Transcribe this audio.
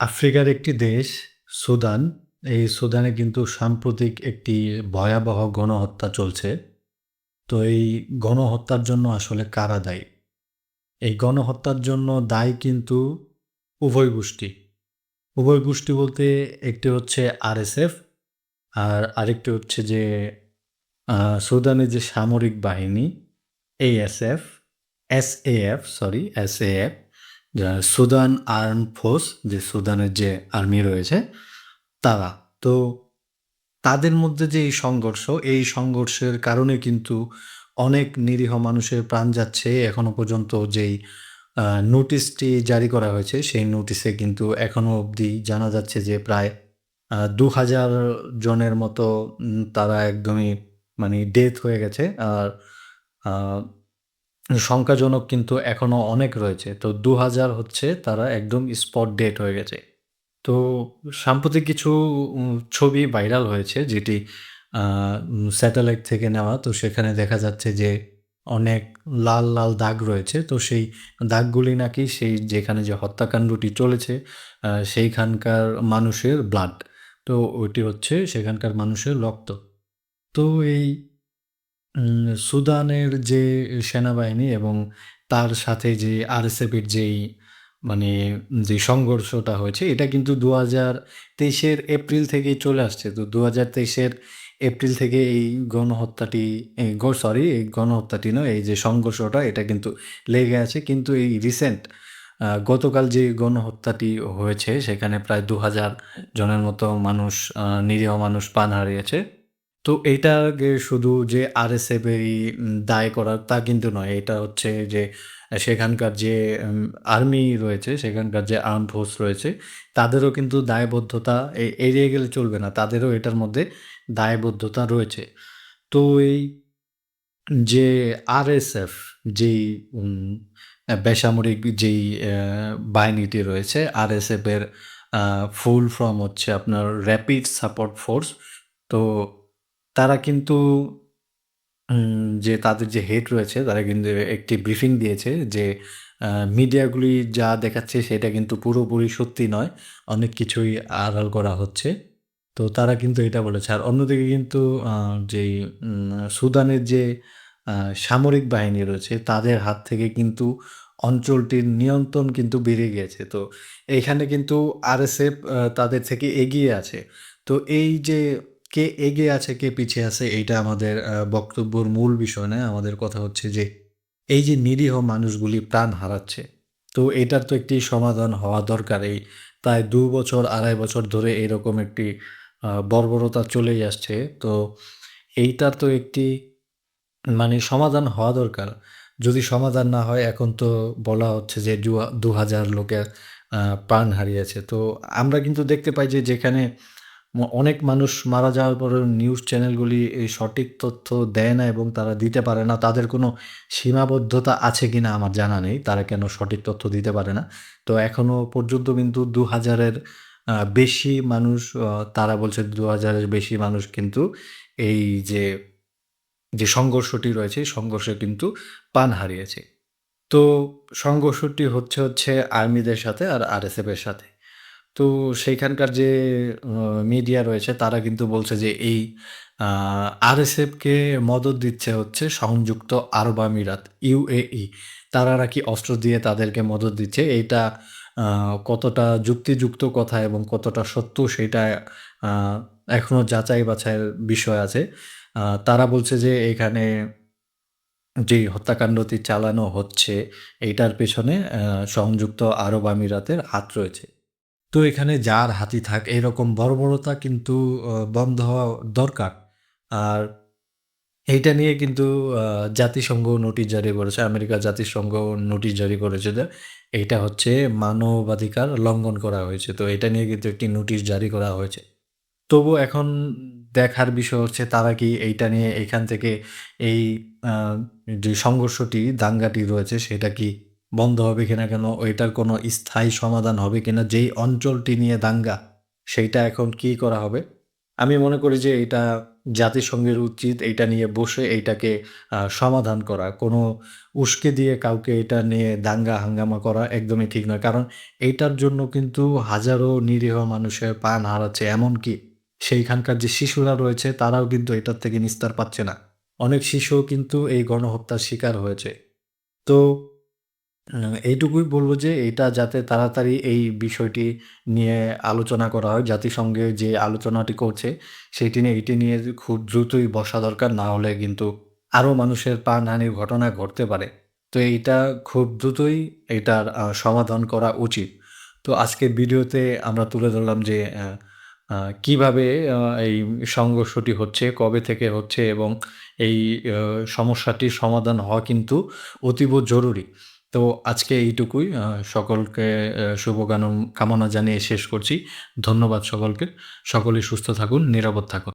আফ্রিকার একটি দেশ সুদান। এই সুদানে কিন্তু সাম্প্রতিক একটি ভয়াবহ গণহত্যা চলছে। তো এই গণহত্যার জন্য আসলে কারা দায়ী? এই গণহত্যার জন্য দায়ী কিন্তু উভয় গোষ্ঠী। উভয় গোষ্ঠী বলতে একটি হচ্ছে আরএসএফ আর আরেকটি হচ্ছে যে আ সুদানের যে সামরিক বাহিনী ASF, S A F sorry SAF যা সুদান আর্ম ফোর্স যে সুদানের যে আর্মি রয়েছে তারা। তো তাদের মধ্যে যে এই সংঘর্ষ, এই সংঘর্ষের কারণে কিন্তু অনেক নিরীহ মানুষের প্রাণ যাচ্ছে। এখনও পর্যন্ত যেই নোটিশটি জারি করা হয়েছে, সেই নোটিশে কিন্তু এখনও অবধি জানা যাচ্ছে যে প্রায় দু হাজার জনের মতো তারা একদমই মানে ডেথ হয়ে গেছে। আর সংখ্যাজনক কিন্তু এখনও অনেক রয়েছে। তো ২,০০০ হচ্ছে তারা একদম স্পট ডেট হয়ে গেছে। তো সাম্প্রতিক কিছু ছবি ভাইরাল হয়েছে যেটি স্যাটেলাইট থেকে নেওয়া। তো সেখানে দেখা যাচ্ছে যে অনেক লাল, লাল দাগ রয়েছে। তো সেই দাগগুলি নাকি সেই যেখানে যে হত্যাকাণ্ডটি চলেছে সেইখানকার মানুষের ব্লাড। তো ওইটি হচ্ছে সেখানকার মানুষের রক্ত। তো এই সুদানের যে সেনাবাহিনী এবং তার সাথে যে আরএসএফ এর যেই মানে যে সংঘর্ষটা হয়েছে এটা কিন্তু ২০২৩ এর এপ্রিল থেকেই চলে আসছে। তো ২০২৩ এর এপ্রিল থেকে এই গণহত্যাটি সরি এই গণহত্যাটি নয়, এই যে সংঘর্ষটা এটা কিন্তু লেগে আছে। কিন্তু এই রিসেন্ট গতকাল যে গণহত্যাটি হয়েছে সেখানে প্রায় ২,০০০ জনের মতো মানুষ নিরীহ মানুষ প্রাণ হারিয়েছে। তো এটা এইটাকে শুধু যে আরএসএফ এরই উম দায় করার তা কিন্তু নয়। এটা হচ্ছে যে সেখানকার যে আর্মি রয়েছে, সেখানকার যে আর্ম ফোর্স রয়েছে, তাদেরও কিন্তু দায়বদ্ধতা এড়িয়ে গেলে চলবে না। তাদেরও এটার মধ্যে দায়বদ্ধতা রয়েছে। তো এই যে আরএসএফ যেই বেসামরিক যেই বাহিনীটি রয়েছে, আরএসএফ এর আ ফুল ফর্ম হচ্ছে আপনার র‍্যাপিড সাপোর্ট ফোর্স। তো তারা কিন্তু যে তাদের যে হেড রয়েছে, তারা কিন্তু একটি ব্রিফিং দিয়েছে যে মিডিয়াগুলি যা দেখাচ্ছে সেটা কিন্তু পুরোপুরি সত্যি নয়। অনেক কিছুই আড়াল করা হচ্ছে। তো তারা কিন্তু এটা বলেছে। আর অন্যদিকে কিন্তু যেই সুদানের যে সামরিক বাহিনী রয়েছে, তাদের হাত থেকে কিন্তু অঞ্চলটির নিয়ন্ত্রণ কিন্তু বেড়ে গিয়েছে। তো এইখানে কিন্তু আরএসএফ তাদের থেকে এগিয়ে আছে। তো এই যে কে এগিয়ে আছে, কে পিছিয়ে আছে এইটা আমাদের বক্তব্যর মূল বিষয় নয়। আমাদের কথা হচ্ছে যে এই যে নিরীহ মানুষগুলি প্রাণ হারাচ্ছে, তো এটার তো একটি সমাধান হওয়া দরকার। এই প্রায় ২ বছর, ২.৫ বছর ধরে এরকম একটি বর্বরতা চলেই আসছে। তো এইটার তো একটি মানে সমাধান হওয়া দরকার। যদি সমাধান না হয় এখন তো বলা হচ্ছে যে দু হাজার লোকের প্রাণ হারিয়েছে। তো আমরা কিন্তু দেখতে পাই যে যেখানে অনেক মানুষ মারা যাওয়ার পরেও নিউজ চ্যানেলগুলি এই সঠিক তথ্য দেয় না এবং তারা দিতে পারে না। তাদের কোনো সীমাবদ্ধতা আছে কিনা আমার জানা নেই। তারা কেন সঠিক তথ্য দিতে পারে না। তো এখনও পর্যন্ত কিন্তু দু হাজারের বেশি মানুষ তারা বলছে দু হাজারের বেশি মানুষ কিন্তু এই যে, যে সংঘর্ষটি রয়েছে, সংঘর্ষে কিন্তু পান হারিয়েছে। তো সংঘর্ষটি হচ্ছে, হচ্ছে আর্মিদের সাথে আর আরএসএফ এর সাথে। তো সেইখানকার যে মিডিয়া রয়েছে তারা কিন্তু বলছে যে এই আ আরএসএফকে মদদ দিচ্ছে হচ্ছে সংযুক্ত আরব আমিরাত, ইউএই। তারা নাকি অস্ত্র দিয়ে তাদেরকে মদদ দিচ্ছে। এইটা কতটা যুক্তিযুক্ত কথা এবং কতটা সত্য সেটা আ এখনও যাচাই বাছাইয়ের বিষয় আছে। তারা বলছে যে এখানে যেই হত্যাকাণ্ডটি চালানো হচ্ছে এইটার পেছনে সংযুক্ত আরব আমিরাতের হাত রয়েছে। তো এখানে যার হাতি থাক এরকম বর্বরতা কিন্তু বন্ধ হওয়া দরকার। আর এইটা নিয়ে কিন্তু জাতিসংঘ নোটিশ জারি করেছে। আমেরিকা জাতিসংঘ নোটিশ জারি করেছে যে এইটা হচ্ছে মানবাধিকার লঙ্ঘন করা হয়েছে। তো এটা নিয়ে কিন্তু একটি নোটিশ জারি করা হয়েছে। তবু এখন দেখার বিষয় হচ্ছে তারা কি এইটা নিয়ে এইখান থেকে এই যে সংঘর্ষটি, দাঙ্গাটি রয়েছে সেটা কি বন্ধ হবে কিনা? কেন এটার কোনো স্থায়ী সমাধান হবে কিনা? যেই অঞ্চলটি নিয়ে দাঙ্গা, সেইটা এখন কি করা হবে? আমি মনে করি যে এটা জাতিসংঘের উচিত এইটা নিয়ে বসে এইটাকে সমাধান করা। কোনো উস্কে দিয়ে কাউকে এটা নিয়ে দাঙ্গা হাঙ্গামা করা একদমই ঠিক নয়। কারণ এইটার জন্য কিন্তু হাজারো নিরীহ মানুষের প্রাণ হারাচ্ছে। এমনকি সেইখানকার যে শিশুরা রয়েছে, তারাও কিন্তু এটার থেকে নিস্তার পাচ্ছে না। অনেক শিশুও কিন্তু এই গণহত্যার শিকার হয়েছে। তো এইটুকুই বলব যে এটা যাতে তাড়াতাড়ি এই বিষয়টি নিয়ে আলোচনা করা হয়। জাতিসংঘে যে আলোচনাটি করছে সেটি নিয়ে এটি নিয়ে খুব দ্রুতই বসা দরকার। না হলে কিন্তু আরও মানুষের প্রাণহানির ঘটনা ঘটতে পারে। তো এইটা খুব দ্রুতই এটার সমাধান করা উচিত। তো আজকের ভিডিওতে আমরা তুলে ধরলাম যে কীভাবে আ এই সংঘর্ষটি হচ্ছে, কবে থেকে হচ্ছে এবং এই সমস্যাটির সমাধান হওয়া কিন্তু অতীব জরুরি। তো আজকে এইটুকুই। সকলকে শুভকামনা কামনা জানিয়ে শেষ করছি। ধন্যবাদ সকলকে। সকলেই সুস্থ থাকুন, নিরাপদ থাকুন।